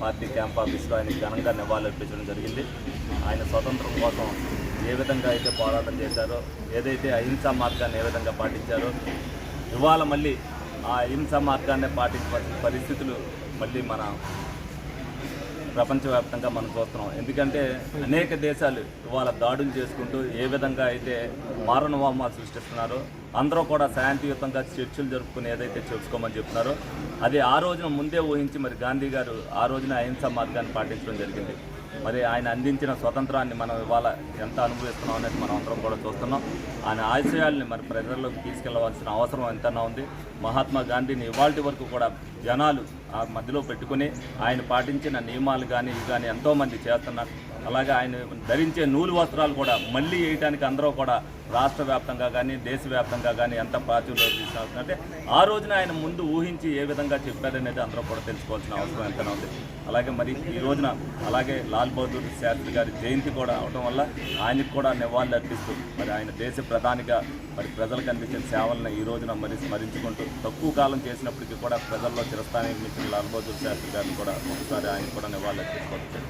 Party camp ఆఫీస్లో ఆయన ఘనంగా నివాళులర్పించడం జరిగింది. ఆయన స్వతంత్రం కోసం ఏ విధంగా అయితే పోరాటం చేశారో ఏదైతే అహింసా మార్గాన్ని ఏ విధంగా పాటించారో ఇవాళ మళ్ళీ ఆ అహింసా మార్గాన్ని పాటించవలసిన పరిస్థితులు మళ్ళీ మన ప్రపంచవ్యాప్తంగా మనం చూస్తున్నాం. ఎందుకంటే అనేక దేశాలు ఇవాళ దాడులు చేసుకుంటూ ఏ విధంగా అయితే మారణవామాలు సృష్టిస్తున్నారో అందరూ కూడా శాంతియుతంగా చర్చలు జరుపుకుని ఏదైతే చేసుకోమని చెప్తున్నారో అది ఆ రోజున ముందే ఊహించి మరి గాంధీ గారు ఆ రోజున అహింసా మార్గాన్ని పాటించడం జరిగింది. మరి ఆయన అందించిన స్వతంత్రాన్ని మనం ఇవాళ ఎంత అనుభవిస్తున్నాం అనేది మనం అందరం కూడా చూస్తున్నాం. ఆయన ఆశయాల్ని మరి ప్రజల్లోకి తీసుకెళ్ళవలసిన అవసరం ఎంతైనా ఉంది. మహాత్మా గాంధీని ఇవాళ వరకు కూడా జనాలు ఆ మధ్యలో పెట్టుకుని ఆయన పాటించిన నియమాలు కానీ ఇవి కానీ ఎంతోమంది చేస్తున్నారు. అలాగే ఆయన ధరించే నూలు వస్త్రాలు కూడా మళ్ళీ వేయడానికి అందరూ కూడా రాష్ట్ర వ్యాప్తంగా కానీ దేశవ్యాప్తంగా కానీ ఎంత ప్రాచుర్యం తీసుకుంటే ఆ రోజున ఆయన ముందు ఊహించి ఏ విధంగా చెప్పారనేది అందరూ కూడా తెలుసుకోవాల్సిన అవసరం ఎంతనే ఉంది. అలాగే మరి ఈ రోజున అలాగే లాల్ బహదూర్ శాస్త్రి గారి జయంతి కూడా అవడం వల్ల ఆయనకు కూడా నివాళులు అర్పిస్తూ మరి ఆయన దేశ ప్రధానిగా మరి ప్రజలకు అందించిన సేవలను ఈ రోజున మరి స్మరించుకుంటూ తక్కువ కాలం చేసినప్పటికీ కూడా ప్రజల్లో చిరస్థాయి మిత్రులు లాల్ శాస్త్రి గారిని కూడా ఒకసారి ఆయన కూడా నివాళులు అర్పించుకోవచ్చు